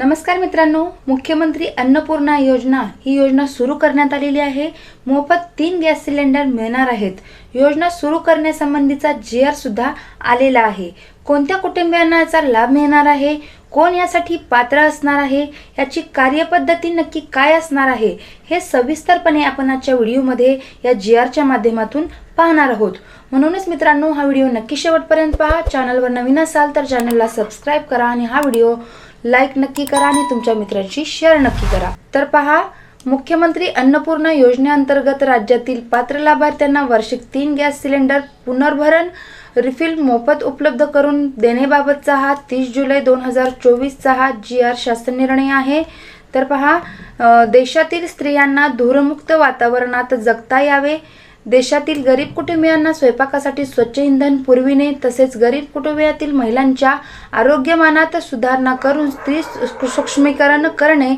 नमस्कार मित्रांनो मुख्यमंत्री अन्नपूर्णा योजना ही योजना सुरू करण्यात आलेली आहे. मोफत तीन गॅस सिलेंडर मिळणार आहेत. योजना सुरू करण्यासंबंधीचा जी आर सुद्धा आलेला आहे. कोणत्या कुटुंबियांना याचा लाभ मिळणार आहे? कोण यासाठी पात्र असणार आहे? याची कार्यपद्धती नक्की काय असणार आहे? हे सविस्तरपणे आपण आजच्या व्हिडिओमध्ये या जी आरच्या माध्यमातून पाहणार आहोत. म्हणूनच मित्रांनो हा व्हिडिओ नक्की शेवटपर्यंत पहा. चॅनलवर नवीन असाल तर चॅनलला सबस्क्राईब करा आणि हा व्हिडिओ लाईक नक्की करा आणि तुमच्या मित्रांशी शेअर नक्की करा. तर पहा मुख्यमंत्री अन्नपूर्णा योजनेअंतर्गत राज्यातील पात्र लाभार्थ्यांना वार्षिक तीन गॅस सिलेंडर पुनर्भरण रिफिल मोफत उपलब्ध करून देण्याबाबतचा हा तीस जुलै दोन हजार चोवीसचा हा जी आर शासन निर्णय आहे. तर पहा देशातील स्त्रियांना धूरमुक्त वातावरणात जगता यावे. देशातील गरीब कुटुंबियांना स्वयंपाकासाठी स्वच्छ इंधन पुरविणे तसेच गरीब कुटुंबियातील महिलांच्या आरोग्यमानात सुधारणा करून स्त्री सक्षमीकरण करणे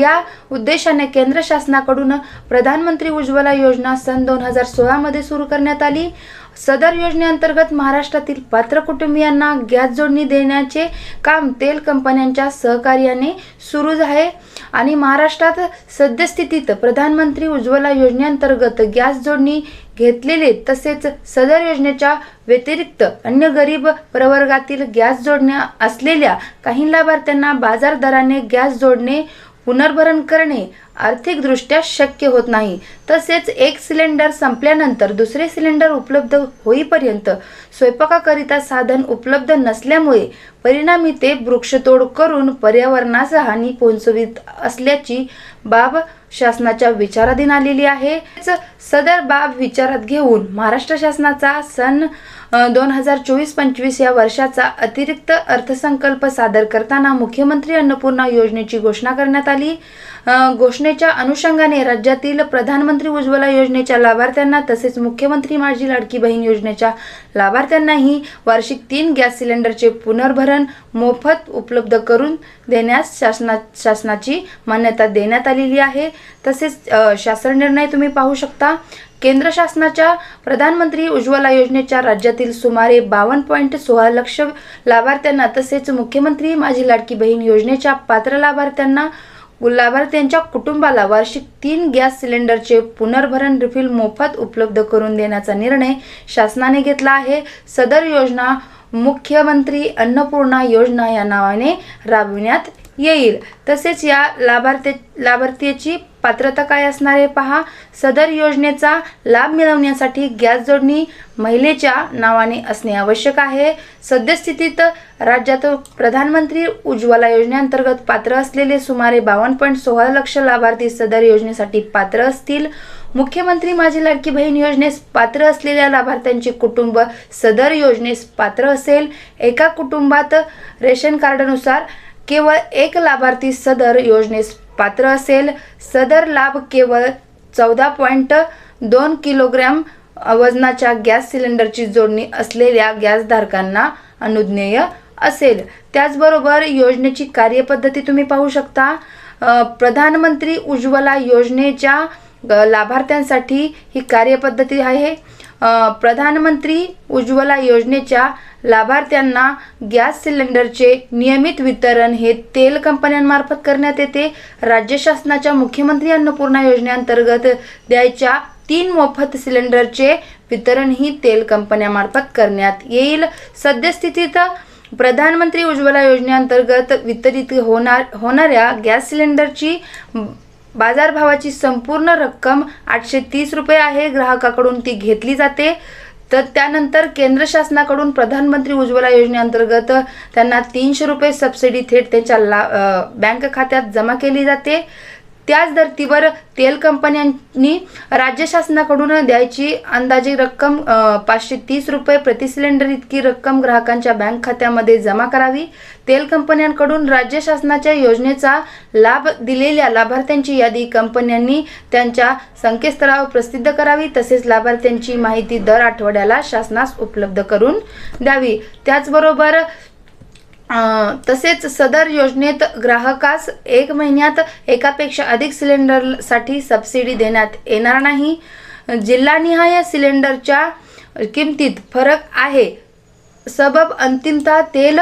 या उद्देशाने केंद्र शासनाकडून प्रधानमंत्री उज्ज्वला योजना सन दोन हजार सोळामध्ये सुरू करण्यात आली. सदर योजनेअंतर्गत महाराष्ट्रातील पात्र कुटुंबियांना गॅस जोडणी देण्याचे काम तेल कंपन्यांच्या सहकार्याने सुरू आहे. आणि महाराष्ट्रात सद्यस्थितीत प्रधानमंत्री उज्ज्वला योजनेअंतर्गत गॅस जोडणी घेतलेले तसेच सदर योजनेच्या व्यतिरिक्त अन्य गरीब प्रवर्गातील गॅस जोडण्या असलेल्या काही लाभार्थ्यांना बाजार दराने गॅस जोडणे पुनर्भरण करणे आर्थिकदृष्ट्या शक्य होत नाही. तसेच एक सिलेंडर संपल्यानंतर दुसरे सिलेंडर उपलब्ध होईपर्यंत स्वयंपाकाकरिता साधन उपलब्ध नसल्यामुळे परिणामी ते वृक्षतोड करून पर्यावरणास हानी पोहोचवित असल्याची बाब शासनाच्या विचाराधीन आलेली आहे. सदर बाब विचारात घेऊन महाराष्ट्र शासनाचा सन दोन हजार चोवीस पंचवीस या वर्षाचा अतिरिक्त अर्थसंकल्प सादर करताना मुख्यमंत्री अन्नपूर्णा योजनेची घोषणा करण्यात आली. घोषणे योजनेच्या अनुषंगाने राज्यातील प्रधानमंत्री उज्ज्वला योजनेच्या लाभार्थ्यांना तसेच मुख्यमंत्री माझी लाडकी बहीण योजनेच्या लाभार्थ्यांनाही वार्षिक तीन गॅस सिलेंडरचे पुनर्भरण मोफत उपलब्ध करून देण्यास शासना शासनाची मान्यता देण्यात आलेली आहे. तसेच शासन निर्णय तुम्ही पाहू शकता. केंद्र शासनाच्या प्रधानमंत्री उज्ज्वला योजनेच्या राज्यातील सुमारे बावन्न पॉईंट सोळा लक्ष लाभार्थ्यांना तसेच मुख्यमंत्री माझी लाडकी बहीण योजनेच्या पात्र लाभार्थ्यांना लाभार्थ्यांच्या कुटुंबाला वार्षिक तीन गॅस सिलेंडरचे पुनर्भरण रिफिल मोफत उपलब्ध करून देण्याचा निर्णय शासनाने घेतला आहे. सदर योजना मुख्यमंत्री अन्नपूर्णा योजना या नावाने राबविण्यात येईल. तसेच या लाभार्थी लाभार्थीची पात्रता काय असणार आहे पहा. सदर योजनेचा लाभ मिळवण्यासाठी गॅस जोडणी महिलेच्या नावाने असणे आवश्यक आहे. सद्यस्थितीत राज्यात प्रधानमंत्री उज्ज्वला योजनेअंतर्गत पात्र असलेले सुमारे बावन्न पॉईंट सोळा लक्ष लाभार्थी सदर योजनेसाठी पात्र असतील. मुख्यमंत्री माझी लाडकी बहीण योजनेस पात्र असलेल्या लाभार्थ्यांचे कुटुंब सदर योजनेस पात्र असेल. एका कुटुंबात रेशन कार्डनुसार केवळ एक लाभार्थी सदर योजनेस पात्र असेल. सदर लाभ केवळ चौदा पॉईंट दोन किलोग्रॅम वजनाच्या गॅस सिलेंडरची जोडणी असलेल्या गॅसधारकांना अनुज्ञेय असेल. त्याचबरोबर योजनेची कार्यपद्धती तुम्ही पाहू शकता. प्रधानमंत्री उज्ज्वला योजनेच्या लाभार्थ्यांसाठी ही कार्यपद्धती आहे. प्रधानमंत्री उज्ज्वला योजनेच्या लाभार्थ्यांना गॅस सिलेंडरचे नियमित वितरण हे तेल कंपन्यांमार्फत करण्यात येते. राज्य शासनाच्या मुख्यमंत्री अन्नपूर्णा योजनेअंतर्गत द्यायच्या तीन मोफत सिलेंडरचे वितरण ही तेल कंपन्यामार्फत करण्यात येईल. सद्यस्थितीत प्रधानमंत्री उज्ज्वला योजनेअंतर्गत वितरित होणार होणाऱ्या गॅस सिलेंडरची बाजारभावाची संपूर्ण रक्कम आठशे तीस रुपये आहे. ग्राहकाकडून ती घेतली जाते. तर त्यानंतर केंद्र शासनाकडून प्रधानमंत्री उज्ज्वला योजनेअंतर्गत त्यांना तीनशे रुपये सबसिडी थेट त्यांच्या ला बँक खात्यात जमा केली जाते. त्याच धर्तीवर तेल कंपन्यांनी राज्य शासनाकडून द्यायची अंदाजे रक्कम पाचशे तीस रुपये प्रति सिलेंडर इतकी रक्कम ग्राहकांच्या बँक खात्यामध्ये जमा करावी. तेल कंपन्यांकडून राज्य शासनाच्या योजनेचा लाभ दिलेल्या लाभार्थ्यांची यादी कंपन्यांनी त्यांच्या संकेतस्थळावर प्रसिद्ध करावी. तसेच लाभार्थ्यांची माहिती दर आठवड्याला शासनास उपलब्ध करून द्यावी. त्याचबरोबर तसेच सदर योजनेत ग्राहकास एक महिन्यात एकापेक्षा अधिक सिलेंडरसाठी सबसिडी देण्यात येणार नाही. जिल्हानिहाय सिलेंडरच्या किमतीत फरक आहे. सबब अंतिमता तेल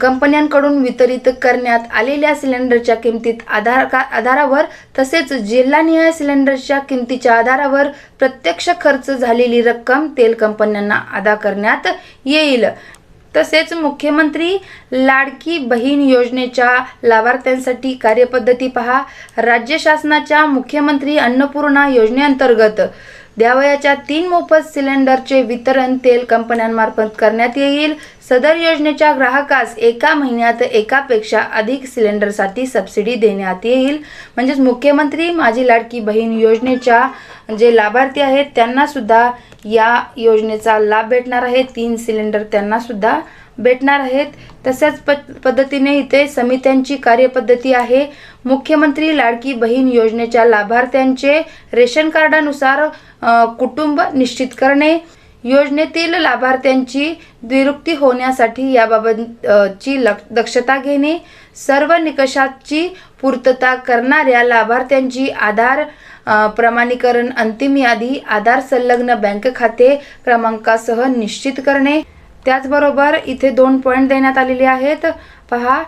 कंपन्यांकडून वितरित करण्यात आलेल्या सिलेंडरच्या किमतीत आधार का आधारावर तसेच जिल्हानिहाय सिलेंडरच्या किमतीच्या आधारावर प्रत्यक्ष खर्च झालेली रक्कम तेल कंपन्यांना अदा करण्यात येईल. तसेच मुख्यमंत्री लाडकी बहीण योजनेच्या लाभार्थ्यांसाठी कार्यपद्धती पहा. राज्य शासनाच्या मुख्यमंत्री अन्नपूर्णा योजनेअंतर्गत द्यावयाच्या तीन मोफत सिलेंडरचे वितरण तेल कंपन्यांमार्फत करण्यात येईल. सदर योजनेच्या ग्राहकास एका महिन्यात एकापेक्षा अधिक सिलेंडरसाठी सबसिडी देण्यात येईल. म्हणजेच मुख्यमंत्री माझी लाडकी बहीण योजनेच्या जे लाभार्थी आहेत त्यांना सुद्धा या योजनेचा लाभ भेटणार आहे. तीन सिलेंडर त्यांना सुद्धा भेटणार आहेत. तसेच प पद्धतीने इथे समित्यांची कार्यपद्धती आहे. मुख्यमंत्री लाडकी बहीण योजनेच्या लाभार्थ्यांचे रेशन कार्डानुसार कुटुंब निश्चित करणे योजनेतील लाभार्थ्यांची नियुक्ती होण्यासाठी याबाबत ची दक्षता घेणे सर्व निकषाची पूर्तता करणाऱ्या लाभार्थ्यांची आधार प्रमाणीकरण अंतिम यादी आधार संलग्न बँक खाते क्रमांकासह निश्चित करणे. त्याचबरोबर इथे दोन पॉईंट देण्यात आलेले आहेत. पहा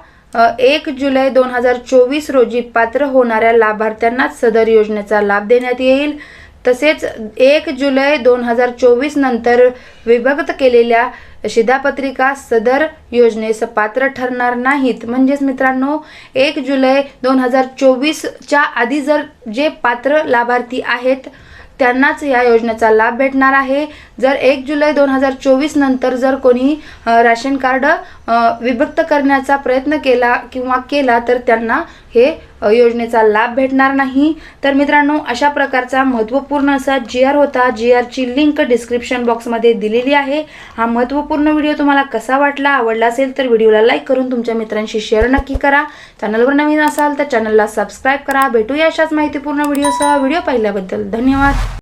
एक जुलै दोन हजार चोवीस रोजी पात्र होणाऱ्या लाभार्थ्यांनाच सदर योजनेचा लाभ देण्यात येईल. तसेच एक जुलै दोन हजार चोवीस नंतर विभक्त केलेल्या शिधापत्रिका सदर योजनेस पात्र ठरणार नाहीत. म्हणजेच मित्रांनो एक जुलै दोन हजार चोवीसच्या आधी जर जे पात्र लाभार्थी आहेत त्यांनाच या योजनेचा लाभ भेटणार आहे. जर एक जुलै दोन हजार चोवीस नंतर जर कोणी राशन कार्ड विभक्त करण्याचा प्रयत्न केला किंवा केला तर त्यांना हे योजनेचा लाभ भेटणार नाही. तर मित्रांनो अशा प्रकारचा महत्त्वपूर्ण असा जी आर होता. जी आरची लिंक डिस्क्रिप्शन बॉक्समध्ये दिलेली आहे. हा महत्त्वपूर्ण व्हिडिओ तुम्हाला कसा वाटला आवडला असेल तर व्हिडिओला लाईक करून तुमच्या मित्रांशी शेअर नक्की करा. चॅनलवर नवीन असाल तर चॅनलला सबस्क्राईब करा. भेटूया अशाच माहितीपूर्ण व्हिडिओसह व्हिडिओ पाहिल्याबद्दल धन्यवाद.